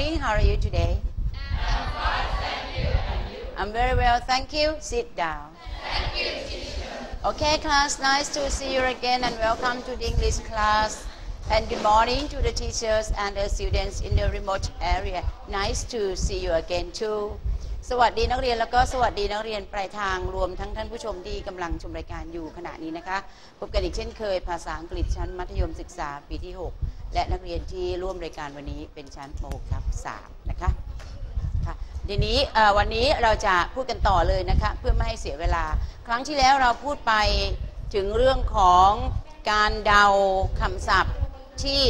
morning. How are you today? I'm very well, thank you. Sit down. Thank you, teacher. Okay, class, nice to see you again and welcome to the English class. And good morning to the teachers and the students in the remote area. Nice to see you again too. สวัสดีนักเรียนแล้วก็สวัสดีนักเรียนปลายทางรวมทั้งท่านผู้ชมที่กำลังชมรายการอยู่ขณะนี้นะคะพบกันอีกเช่นเคย ภาษาอังกฤษชั้นมัธยมศึกษาปีที่ 6 และนักเรียนที่ร่วมรายการวันนี้เป็นชั้นม .6 ทับ3นะคะค่ะทีนี้วันนี้เราจะพูดกันต่อเลยนะคะเพื่อไม่ให้เสียเวลา ครั้งที่แล้วเราพูดไปถึงเรื่องของการเดาคำศัพท์ที่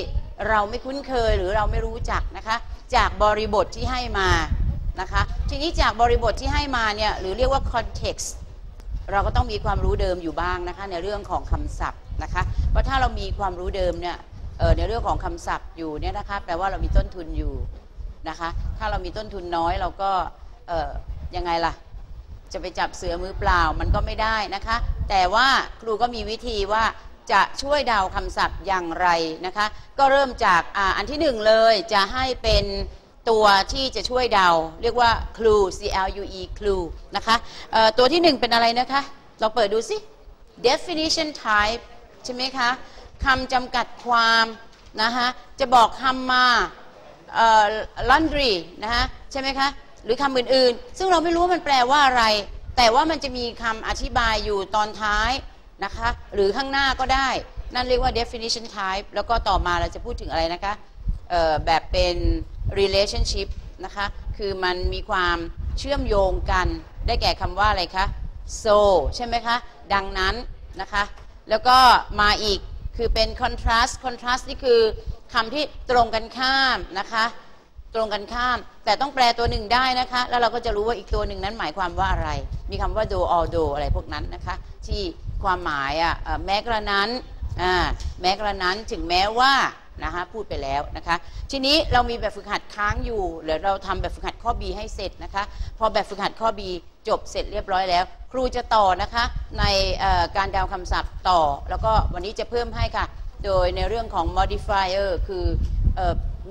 เราไม่คุ้นเคยหรือเราไม่รู้จักนะคะจากบริบทที่ให้มา นะคะ ทีนี้จากบริบทที่ให้มาเนี่ยหรือเรียกว่า context เราก็ต้องมีความรู้เดิมอยู่บ้างนะคะในเรื่องของคำศัพท์นะคะ เพราะถ้าเรามีความรู้เดิมเนี่ยในเรื่องของคำศัพท์อยู่เนี่ยนะคะแปลว่าเรามีต้นทุนอยู่นะคะ ถ้าเรามีต้นทุนน้อยเราก็ยังไงล่ะ จะไปจับเสือมือเปล่ามันก็ไม่ได้นะคะ แต่ว่าครูก็มีวิธีว่าจะช่วยดาวคำศัพท์อย่างไรนะคะ ก็เริ่มจากออันที่หนึ่งเลยจะให้เป็น ตัวที่จะช่วยเดา เรียกว่า clue C L U E clue นะคะตัวที่หนึ่งเป็นอะไรนะคะ เราเปิดดูสิ definition type ใช่ไหมคะคำจำกัดความนะคะจะบอกคำมา laundry นะฮะใช่ไหมคะ หรือคำอื่นๆ ซึ่งเราไม่รู้ว่ามันแปลว่าอะไร แต่ว่ามันจะมีคำอธิบายอยู่ตอนท้ายนะคะ หรือข้างหน้าก็ได้ นั่นเรียกว่า definition type แล้วก็ต่อมาเราจะพูดถึงอะไรนะคะแบบเป็น relationship นะคะ คือมันมีความเชื่อมโยงกัน ได้แก่คำว่าอะไรคะ so ใช่ไหมคะ ดังนั้นนะคะ แล้วก็มาอีก คือเป็น contrast contrast นี่คือคำที่ตรงกันข้ามนะคะ ตรงกันข้าม แต่ต้องแปลตัวหนึ่งได้นะคะ แล้วเราก็จะรู้ว่าอีกตัวหนึ่งนั้นหมายความว่าอะไร มีคำว่า do or do อะไรพวกนั้นนะคะ ที่ความหมายอะเอ่อแม้กระนั้นอ่าแม้กระนั้นถึงแม้ว่า นะคะพูดไปแล้วนะคะ ทีนี้เรามีแบบฝึกหัดค้างอยู่เดี๋ยวเราทำแบบฝึกหัดข้อ B ให้เสร็จนะคะ พอแบบฝึกหัดข้อ B จบเสร็จเรียบร้อยแล้ว ครูจะต่อนะคะในการดาวคำศัพท์ต่อ แล้วก็วันนี้จะเพิ่มให้ค่ะ โดยในเรื่องของ modifier คืออ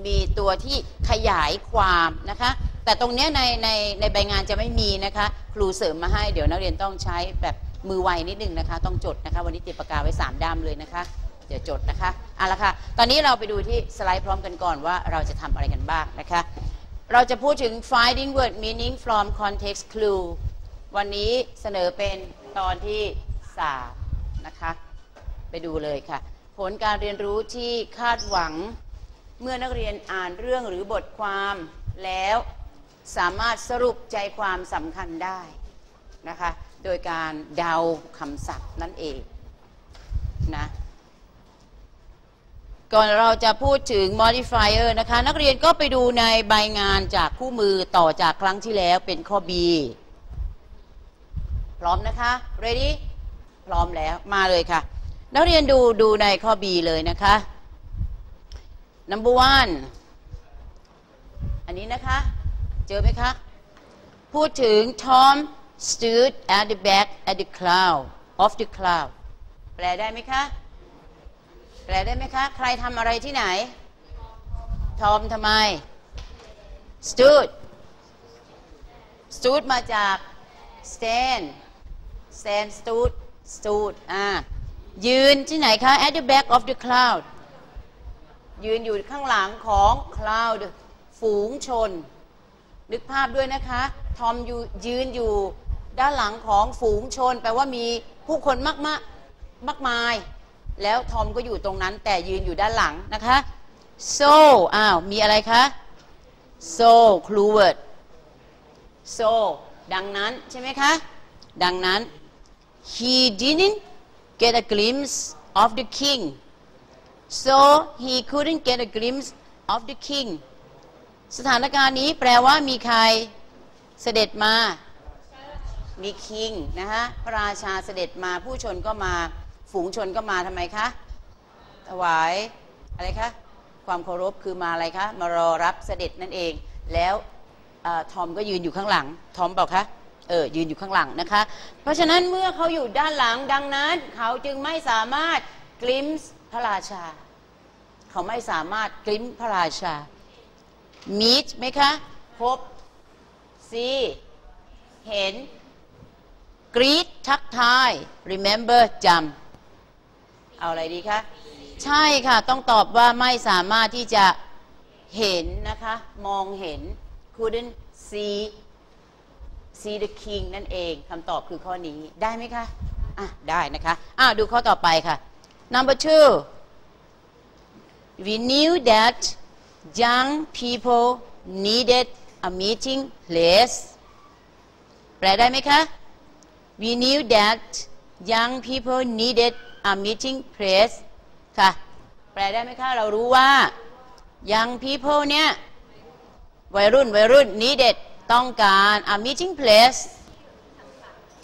มีตัวที่ขยายความนะคะ แต่ตรงนี้ในในในใบงานจะไม่มีนะคะ ครูเสริมมาให้เดี๋ยวนักเรียนต้องใช้แบบมือไวนิดนึงนะคะ ต้องจดนะคะ วันนี้เตรียมปากกาไว้ 3ด้ามเลยนะคะ เดี๋ยวจดนะคะเอาละค่ะ ตอนนี้เราไปดูที่สไลด์พร้อมกันก่อนว่าเราจะทำอะไรกันบ้างนะคะ เราจะพูดถึง finding word meaning from context clue วันนี้เสนอเป็นตอนที่ 3 นะคะ ไปดูเลยค่ะ ผลการเรียนรู้ที่คาดหวัง เมื่อนักเรียนอ่านเรื่องหรือบทความแล้วสามารถสรุปใจความสำคัญได้นะคะ โดยการเดาคำศัพท์นั่นเองนะ ก่อนเราจะพูดถึง modifier นะคะ นักเรียนก็ไปดูในใบงานจากคู่มือต่อจากครั้งที่แล้วเป็นข้อ B พร้อมนะคะ ready พร้อมแล้วมาเลยค่ะ นักเรียนดูดูในข้อ B เลยนะคะ number one อันนี้นะคะ เจอไหมคะ พูดถึง Tom stood at the back at the cloud of the cloud แปลได้ไหมคะ แปลได้ไหมคะ ใครทำอะไรที่ไหน ทอมทำไม stood stood มาจาก stand stand stood stood อ่ายืนที่ไหนคะ at the back of the cloud ยืนอยู่ข้างหลังของ cloud ฝูงชน นึกภาพด้วยนะคะ ทอมอยู่ยืนอยู่ด้านหลังของฝูงชน แปลว่ามีผู้คนมากมากมากมาย แล้วทอมก็อยู่ตรงนั้น แต่ยืนอยู่ด้านหลังนะคะ so อ้าว มีอะไรคะ so clue word so ดังนั้นใช่ไหมคะ ดังนั้น he didn't get a glimpse of the king so he couldn't get a glimpse of the king สถานการณ์นี้แปลว่ามีใครเสด็จมา มีคิงนะฮะพระราชาเสด็จมาผู้ชนก็มา ฝูงชนก็มาทำไมคะ ถวายอะไรคะ ความเคารพคือมาอะไรคะ มารอรับเสด็จนั่นเอง แล้วอทอมก็ยืนอยู่ข้างหลัง ทอมบอกคะเออยืนอยู่ข้างหลังนะคะ เพราะฉะนั้นเมื่อเขาอยู่ด้านหลังดังนั้น เขาจึงไม่สามารถกลิมส์พระราชา เขาไม่สามารถกลิมพระราชา meet ไหมคะ พบ see เห็น greet ทักทาย remember จำ เอาอะไรดีคะ ใช่ค่ะ ต้องตอบว่าไม่สามารถที่จะเห็นนะคะ มองเห็น couldn't see see the king นั่นเองคำตอบคือข้อนี้ได้ไหมคะ อะ ได้นะคะอ้าวดูข้อต่อไปค่ะ number two we knew that young people needed a meeting place แปลได้ไหมคะ we knew that young people needed a meeting place ค่ะ แปลได้ไหมคะ เรารู้ว่า young people เนี่ย วัยรุ่น วัยรุ่น needed ต้องการ a meeting place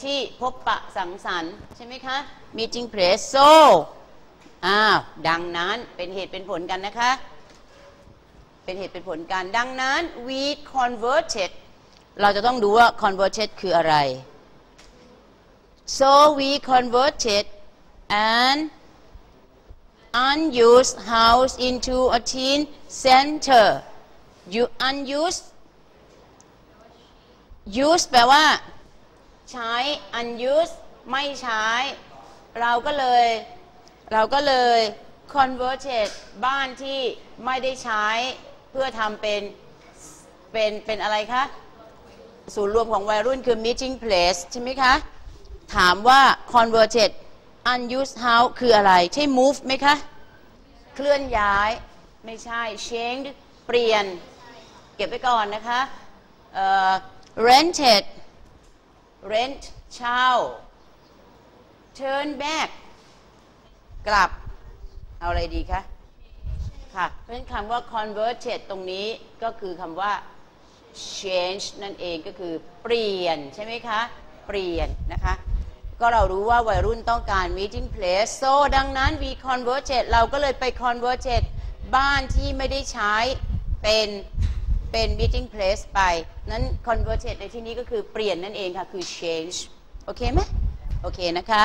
ที่พบปะสังสรรค์ ใช่ไหมคะ meeting place so อ้าว ดังนั้นเป็นเหตุเป็นผลกันนะคะ เป็นเหตุเป็นผลกัน ดังนั้น we converted เราจะต้องดูว่า converted คืออะไร so we converted an unused house into a teen center you unused use แปลว่า ใช้ unused ไม่ใช้ เราก็เลย เราก็เลย converted บ้านที่ไม่ได้ใช้ เพื่อทำเป็น เป็น เป็นอะไรคะ ศูนย์รวมของวัยรุ่นคือ meeting place ใช่ไหมคะ ถามว่า converted unused house คืออะไร ใช่ move ไหมคะ เคลื่อนย้าย ไม่ใช่ change เปลี่ยน เก็บไว้ก่อนนะคะเอ่อ rented rent เช่า turn back กลับ เอาอะไรดีคะค่ะเพราะฉะนั้นคำว่า converted ตรงนี้ก็คือคำว่า change นั่นเองก็คือเปลี่ยนใช่ไหมคะ เปลี่ยนนะคะ ก็เรารู้ว่าวัยรุ่นต้องการ meeting place so ดังนั้น we converted เราก็เลยไป converted บ้านที่ไม่ได้ใช้เป็นเป็น meeting place ไป นั้น converted ในที่นี้ก็คือเปลี่ยนนั่นเองค่ะ คือ change โอเคไหมโอเคนะคะ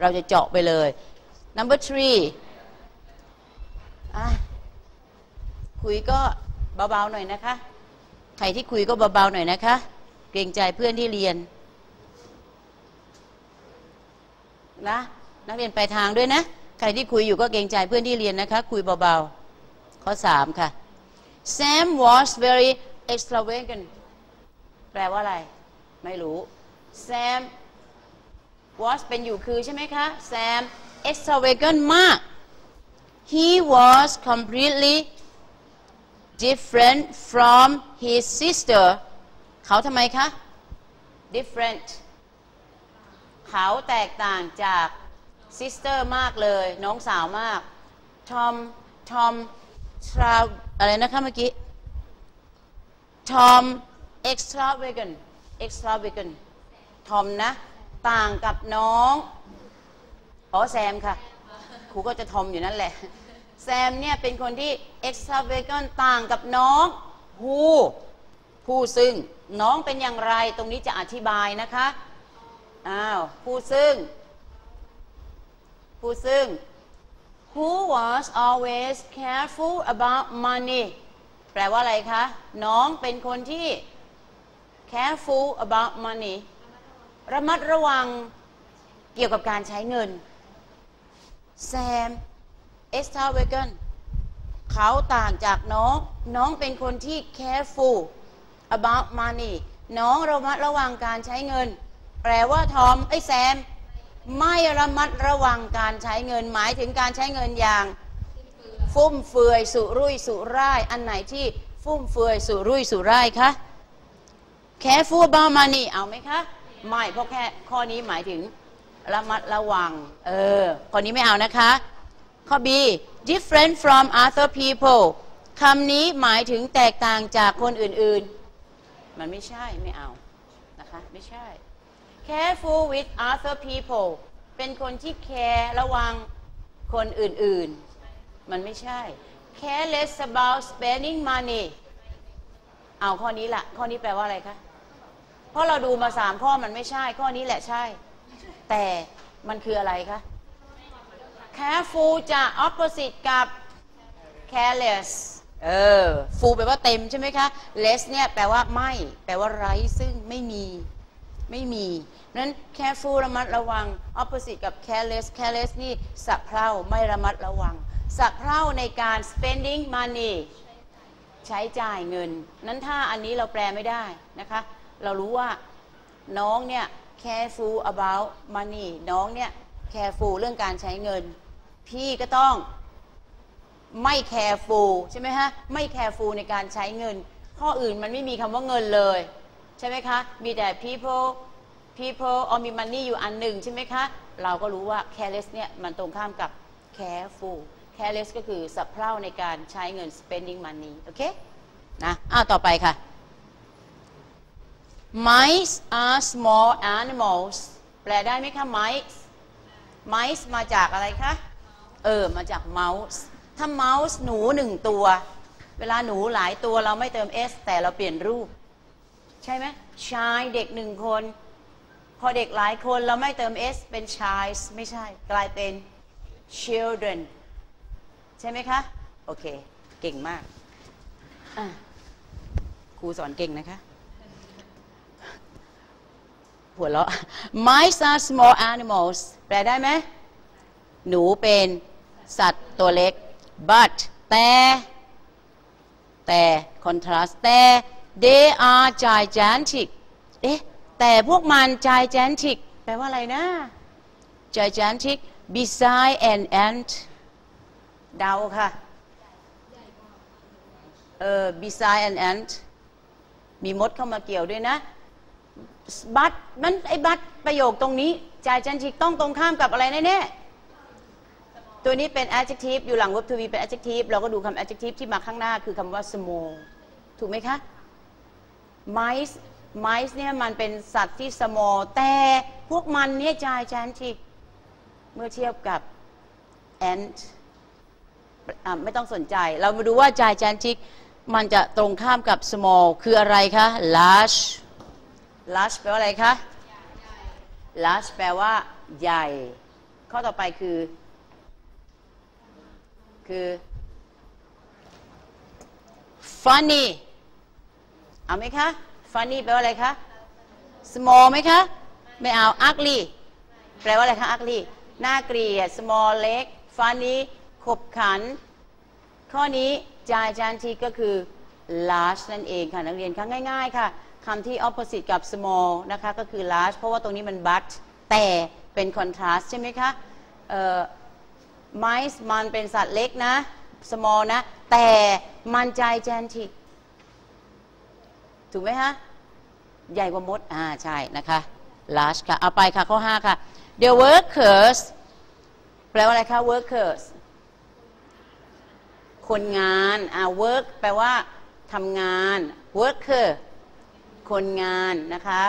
เราจะเจาะไปเลย number three คุยก็เบาๆหน่อยนะคะ ใครที่คุยก็เบาๆหน่อยนะคะ เกรงใจเพื่อนที่เรียน นะนักเรียนไปลายทางด้วยนะ ใครที่คุยอยู่ก็เกรงใจเพื่อนที่เรียนนะคะ คุยเบาๆ ข้อสามค่ะ Sam was very extravagant แปลว่าอะไร ไม่รู้ Sam was เป็นอยู่คือใช่ไหมคะ Sam extravagant มาก he was completely different from his sister เขาทำไมคะ different เขาแตกต่างจาก sister มากเลย น้องสาวมาก Tom Tom ทราอะไรนะคะเมื่อกี้ Tom extravagant extravagant Tom นะ ต่างกับน้อง อ๋อ แซมค่ะครูก็จะทอมอยู่นั่นแหละ แซมเนี่ยเป็นคนที่ extravagant ต่างกับน้องผู้ผู้ซึ่งน้องเป็นอย่างไรตรงนี้จะอธิบายนะคะ อ้าวผู้ซึ่ง ผู้ซึ่ง who was always careful about money แปลว่าอะไรคะ น้องเป็นคนที่ careful about money ระมัดระวังเกี่ยวกับการใช้เงิน แซม extravagant เขาต่างจากน้อง น้องเป็นคนที่ careful about money น้องระมัดระวังการใช้เงิน แปลว่าทอมไอ้แซม ไม่ระมัดระวังการใช้เงินหมายถึงการใช้เงินอย่าง ฟุ่มเฟือยสุรุ่ยสุร่าย อันไหนที่ฟุ่มเฟือยสุรุ่ยสุร่ายคะ careful about money เอาไหมคะ ไม่เพราะแค่ข้อนี้หมายถึงระมัดระวัง เออ ข้อนี้ไม่เอานะคะ ข้อ B different from other people คำนี้หมายถึงแตกต่างจากคนอื่น ๆ มันไม่ใช่ไม่เอา นะคะ ไม่ใช่ careful with other people เป็นคนที่แคร์ระวังคนอื่นๆ มันไม่ใช่ careless about spending money เอาข้อนี้ละข้อนี้แปลว่าอะไรคะ เพราะเราดูมาสามข้อมันไม่ใช่ ข้อนี้แหละใช่ แต่มันคืออะไรคะ careful จะ opposite กับ careless เออ full แปลว่าเต็มใช่ไหมคะ less เนี่ยแปลว่าไม่ แปลว่าไร้ซึ่งไม่มี ไม่มีนั้น careful ระมัดระวัง opposite กับ careless careless นี่สะเพร่าไม่ระมัดระวังสะเพร่าในการ spending money ใช้จ่ายเงิน นั้นถ้าอันนี้เราแปลไม่ได้นะคะ เรารู้ว่าน้องเนี่ย careful about money น้องเนี่ย careful เรื่องการใช้เงิน พี่ก็ต้องไม่ careful ใช่ไหมฮะ ไม่ careful ในการใช้เงิน ข้ออื่นมันไม่มีคำว่าเงินเลย ใช่ไหมคะ มีแต่ people people or มี money อยู่อันหนึ่งใช่ไหมคะ เราก็รู้ว่า careless เนี่ยมันตรงข้ามกับ careful careless ก็คือสับเพร่าในการใช้เงิน spending money โอเคนะอ้าวต่อไปค่ะ mice are small animals แปลได้ไหมคะ mice mice มาจากอะไรคะ เออ มาจาก mouse ถ้า mouse หนูหนึ่งตัว เวลาหนูหลายตัวเราไม่เติม s แต่เราเปลี่ยนรูป ใช่ไหมชายเด็กหนึ่งคน พอเด็กหลายคนเราไม่เติม s เป็น child ไม่ใช่ กลายเป็น children ใช่ไหมคะ โอเค เก่งมากครูสอนเก่งนะคะหัวเราะ mice are small animals แปลได้ไหม หนูเป็นสัตว์ตัวเล็ก but แต่แต่ contrast แต่ they are gigantic เอ๊ะแต่พวกมัน gigantic แปลว่าอะไรนะ gigantic beside an ant เดาค่ะ เออ beside an ant มีมดเข้ามาเกี่ยวด้วยนะ บัตมันไอ้บัตประโยคตรงนี้ gigantic ต้องตรงข้ามกับอะไรแน่ๆตัวนี้เป็น adjective อยู่หลัง verb to be เป็น adjective เราก็ดูคำ adjective ที่มาข้างหน้าคือคำว่า small ถูกไหมคะ mice mice เนี่ยมันเป็นสัตว์ที่ small แต่พวกมันเนี่ย gigantic เมื่อเทียบกับ ant อะไม่ต้องสนใจ เรามาดูว่า gigantic มันจะตรงข้ามกับ small คืออะไรคะ large large แปลว่าอะไรคะ large แปลว่าใหญ่ ข้อต่อไปคือ คือ funny เอาไหมคะ funny แปลว่าอะไรคะ small ไหมคะ ไม่เอา ugly แปลว่าอะไรคะ ugly น่าเกลียด small เล็ก funny ขบขัน ข้อนี้ gigantic ก็คือ large นั่นเองค่ะ นักเรียนคะง่าย ๆ ค่ะคำที่ opposite กับ small นะคะก็คือ large เพราะว่าตรงนี้มัน but แต่เป็น contrast ใช่ไหมคะเอ่อ mice มันเป็นสัตว์เล็กนะ small นะ แต่มัน gigantic ถูกไหมฮะ ใหญ่กว่ามด อ่า ใช่นะคะ large ค่ะ เอาไปค่ะ ข้อ 5 ค่ะ the workers แปลว่าอะไรคะ workers คนงาน อ่า work แปลว่าทำงาน worker คนงานนะคะ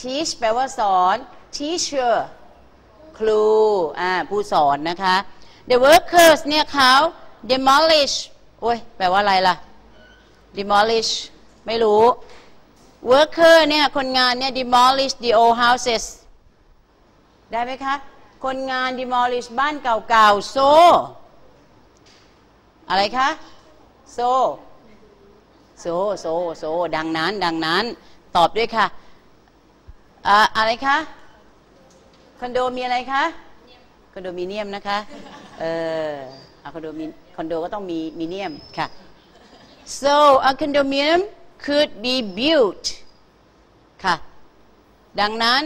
teach แปลว่าสอน teacher ครู อ่า ผู้สอนนะคะ the workers เนี่ยเขา demolish โอ้ย แปลว่าอะไรล่ะ demolish ไม่รู้ worker เนี่ยคนงานเนี่ย demolish the old houses ได้ไหมคะ คนงาน demolish บ้านเก่าๆ so อะไรคะ so โซโซโซดังนั้น ดังนั้น ตอบด้วยค่ะอะอะไรคะ คอนโดมีอะไรคะ คอนโดมิเนียมนะคะ เออคอนโดมีคอนโดก็ต้องมีมิเนียมค่ะ so a condominium could be built ค่ะ ดังนั้น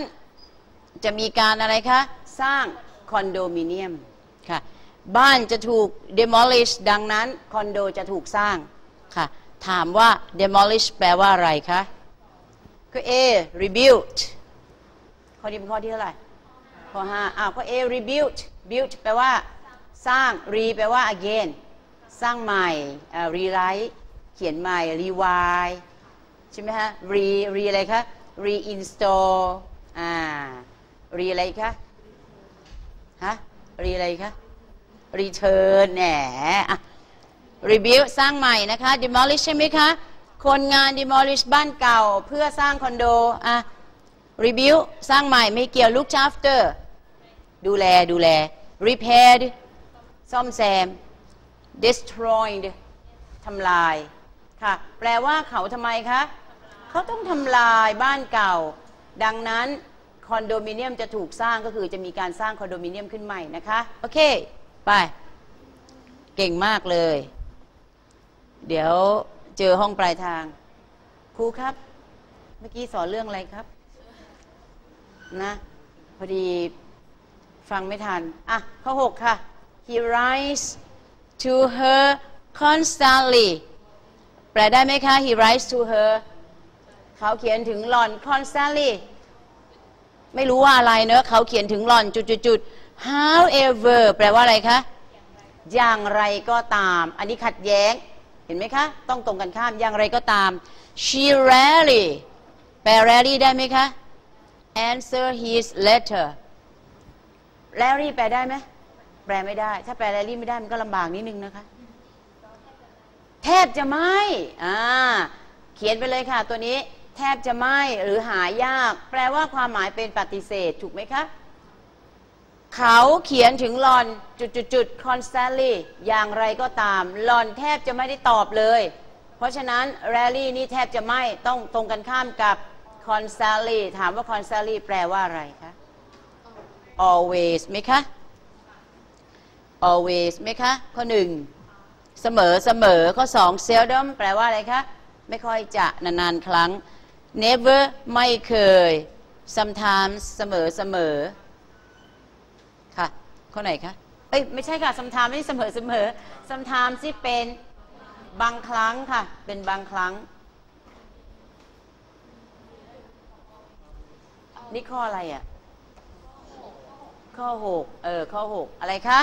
จะมีการอะไรคะ สร้างคอนโดมิเนียมค่ะ บ้านจะถูก demolish ดังนั้นคอนโดจะถูกสร้างค่ะ ถามว่า demolish แปลว่าอะไรคะข้อ A rebuild ข้อนี้เป็นข้อที่เท่าไหร่ข้อ5อ้าวข้อ A rebuild build แปลว่า สร้าง re แปลว่า again สร้างใหม่ rewrite เขียนใหม่ rewrite ใช่ไหมฮะ re re อะไรคะ reinstall อ่า re อะไรคะฮะ re อะไรคะ return แหนอะ rebuild สร้างใหม่นะคะ demolish ใช่ไหมคะ คนงาน demolish บ้านเก่าเพื่อสร้างคอนโดอะ rebuild สร้างใหม่ไม่เกี่ยว look after ดูแลดูแล repaired ซ่อมแซม destroyed ทำลาย ค่ะ แปลว่าเขาทำไมคะเขาต้องทำลายบ้านเก่า ดังนั้นคอนโดมิเนียมจะถูกสร้างก็คือจะมีการสร้างคอนโดมิเนียมขึ้นใหม่นะคะ โอเค ไป เก่งมากเลย เดี๋ยวเจอห้องปลายทาง ครูครับ เมื่อกี้สอนเรื่องอะไรครับ นะ พอดีฟังไม่ทัน อะ ข้อ6ค่ะ he writes to her constantly แปลได้ไหมคะ he writes to her เขาเขียนถึงหล่อน constantly ไม่รู้ว่าอะไรเนอะเขาเขียนถึงหล่อนจุดๆ however แปลว่าอะไรคะ อย่างไรก็ตาม อันนี้ขัดแย้ง เห็นไหมคะ ต้องตรงกันข้าม อย่างไรก็ตาม she rarely แปล rarely ได้ไหมคะ answer his letter แรลลี่แปลได้ไหม แปลไม่ได้ ถ้าแปลแรลลี่ไม่ได้ มันก็ลำบากนิดนึงนะคะ แทบจะไม่อ่าเขียนไปเลยค่ะ ตัวนี้แทบจะไม่หรือหายาก แปลว่าความหมายเป็นปฏิเสธถูกไหมคะเขาเขียนถึงหลอนจุดจุดจุด constantly อย่างไรก็ตามหลอนแทบจะไม่ได้ตอบเลย เพราะฉะนั้น rarely นี่แทบจะไม่ต้องตรงกันข้ามกับ constantly ถามว่า constantly แปลว่าอะไรคะ always ไหมคะ always ไหมคะ ข้อหนึ่ง เสมอเสมอข้อสอง seldom แปลว่าอะไรคะ ไม่ค่อยจะนานๆครั้ง never ไม่เคย sometimes เสมอเสมอค่ะข้อไหนคะเอ้ยไม่ใช่ค่ะ sometimes ไม่เสมอเสมอ sometimes ที่เป็นบางครั้งค่ะ เป็นบางครั้ง นี่ข้ออะไรอะ ข้อ6เออ ข้อ6อะไรคะ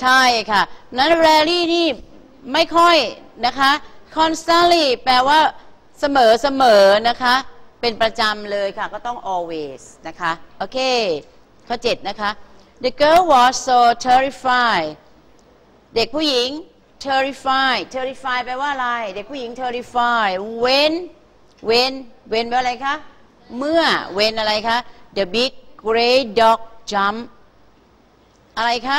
ใช่ค่ะ นั้น rarely นี่ไม่ค่อยนะคะ constantly แปลว่าเสมอเสมอนะคะ เป็นประจำเลยค่ะ ก็ต้อง always นะคะ โอเค ข้อ 7 นะคะ the girl was so terrified เด็กผู้หญิง terrified terrified แปลว่าอะไร เด็กผู้หญิง terrified when when when แปลว่าอะไรคะ เมื่อ when อะไรคะ the big grey dog jump อะไรคะ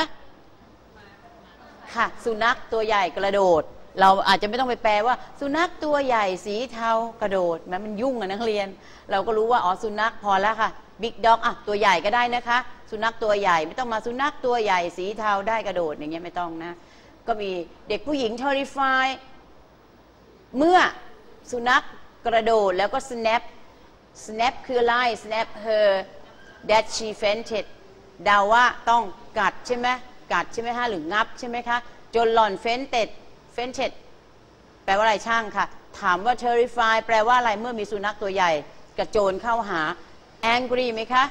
ค่ะ สุนัขตัวใหญ่กระโดด เราอาจจะไม่ต้องไปแปลว่า สุนัขตัวใหญ่สีเทากระโดดแม้มันยุ่งอะนักเรียน เราก็รู้ว่าอ๋อสุนัขพอแล้วค่ะบิ๊กด็อกอะตัวใหญ่ก็ได้นะคะ สุนัขตัวใหญ่ไม่ต้องมาสุนัขตัวใหญ่สีเทาได้กระโดดอย่างเงี้ยไม่ต้องนะ ก็มีเด็กผู้หญิง terrify เมื่อสุนัขกระโดดแล้วก็ snap snap คืออะไร snap her that she fainted เดาว่าต้องกัดใช่ไหม กัดใช่ไหมฮะหรืองับใช่ไหมคะจนหล่อน fainted fainted แปลว่าอะไรช่างค่ะ ถามว่า terrify แปลว่าอะไรเมื่อมีสุนัขตัวใหญ่กระโจนเข้าหา angry ไหมคะ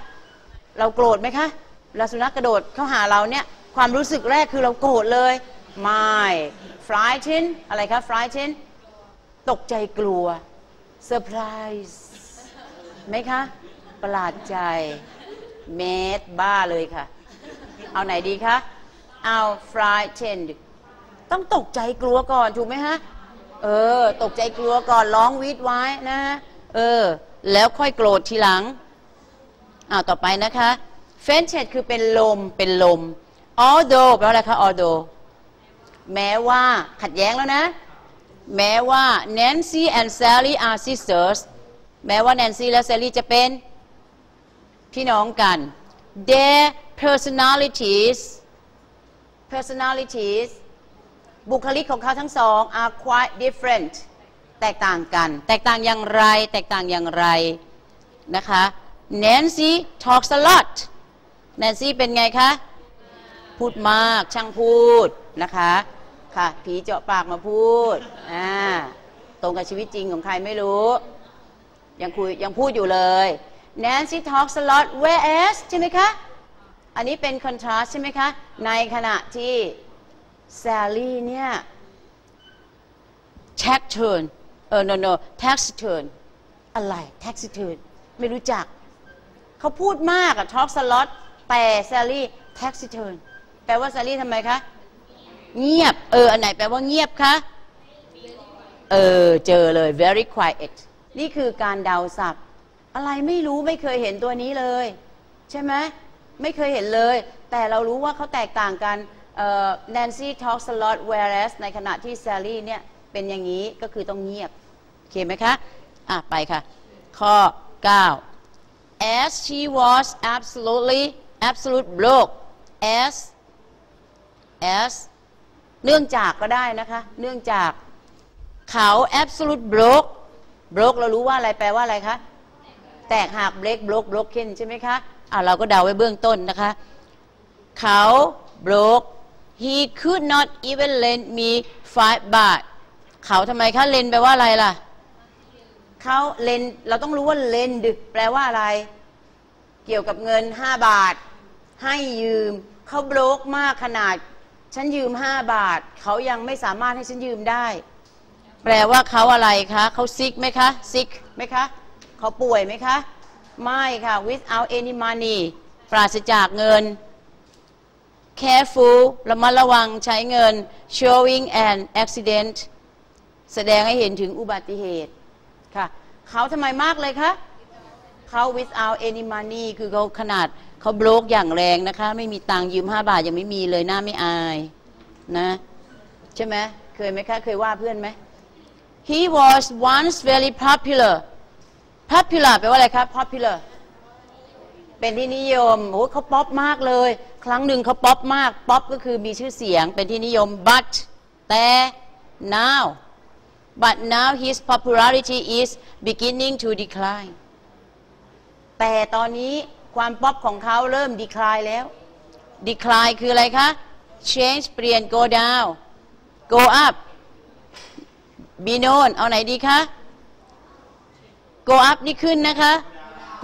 เราโกรธไหมคะเวลาสุนัขกระโดดเข้าหาเราเนี่ยความรู้สึกแรกคือเราโกรธเลยไม่ frighten อะไรคะ frighten ตกใจกลัว surprise ไหมคะ ประหลาดใจ เมดบ้าเลยค่ะ เอาไหนดีคะ เอา frightened ต้องตกใจกลัวก่อนถูกไหมฮะ เออ ตกใจกลัวก่อนร้องวีดไว้นะ เออ แล้วค่อยโกรธทีหลังอ้าวต่อไปนะคะ fainted คือเป็นลมเป็นลม although แปลว่าอะไรคะ although แม้ว่าขัดแย้งแล้วนะ แม้ว่า Nancy and Sally are sisters แม้ว่า Nancy และ Sally จะเป็น พี่น้องกัน their personalities personalities บุคลิกของเขาทั้งสอง are quite different แตกต่างกัน แตกต่างอย่างไร แตกต่างอย่างไรนะคะ Nancy talks a lot Nancy เป็นไงคะ พูดมาก ช่างพูดนะคะ ค่ะ ผีเจาะปากมาพูด อ่า ตรงกับชีวิตจริงของใครไม่รู้ ยังคุยยังพูดอยู่เลย Nancy talks a lot whereas ใช่ไหมคะ อันนี้เป็น contrast ใช่ไหมคะ ในขณะที่ Sally เนี่ย tax turn เออ no no tax turn อะไร tax turn ไม่รู้จัก เขาพูดมากอะ talks a lot แต่ Sally tax turn แปลว่า Sally ทำไมคะ เงียบ เออ อันไหนแปลว่าเงียบคะเออ เจอเลย very quiet นี่คือการเดาศัพท์ อะไรไม่รู้ไม่เคยเห็นตัวนี้เลย ใช่ไหม ไม่เคยเห็นเลย แต่เรารู้ว่าเขาแตกต่างกันแนนซี่ talks a lot whereas ในขณะที่แซลลี่เนี่ยเป็นอย่างนี้ก็คือต้องเงียบโอเคไหมคะ อะ ไปค่ะ ข้อ 9 as she was absolutely absolute broke as as เนื่องจากก็ได้นะคะ เนื่องจากเขา absolute broke broke เรารู้ว่าอะไรแปลว่าอะไรคะ แตกหัก break broke broken ใช่ไหมคะ เราก็เดาไว้เบื้องต้นนะคะ เขา broke he could not even lend me five baht เขาทำไมคะเลนแปลว่าอะไรล่ะ เขาเลนเราต้องรู้ว่าเลนดึกแปลว่าอะไร เกี่ยวกับเงิน 5 บาท ให้ยืม เขาโบรกมากขนาด ฉันยืม 5 บาท เขายังไม่สามารถให้ฉันยืมได้ แปลว่าเขาอะไรคะ เขาซิกไหมคะ ซิกไหมคะ เขาป่วยไหมคะ ไม่ค่ะ without any money ปราศจากเงิน careful ระมัดระวังใช้เงิน showing an accident แสดงให้เห็นถึงอุบัติเหตุค่ะเขาทำไมมากเลยคะเขา without any money คือเขาขนาดเขาโบรกอย่างแรงนะคะ ไม่มีตังยืม5บาท ยังไม่มีเลยหน้าไม่อายนะ ใช่ไหมเคยไหมคะ เคยว่าเพื่อนไหม he was once very popular popular แปลว่าอะไรครับ popular เป็นที่นิยมโอ้เขาป๊อปมากเลย ครั้งหนึ่งเขาป๊อปมากป๊อปก็คือมีชื่อเสียงเป็นที่นิยม but แต่ now but now his popularity is beginning to decline แต่ตอนนี้ความป๊อปของเขาเริ่ม decline แล้ว decline คืออะไรคะ change เปลี่ยน go down go up be known เอาไหนดีคะ go up นี่ขึ้นนะคะ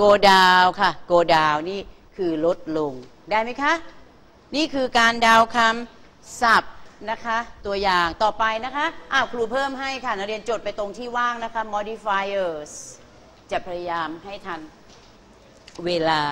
go down ค่ะ go down นี่คือลดลงได้ไหมคะ นี่คือการดาวคำศัพท์นะคะ ตัวอย่างต่อไปนะคะอ้าวครูเพิ่มให้ค่ะนักเรียนจดไปตรงที่ว่างนะคะ modifiers จะพยายามให้ทันเวลา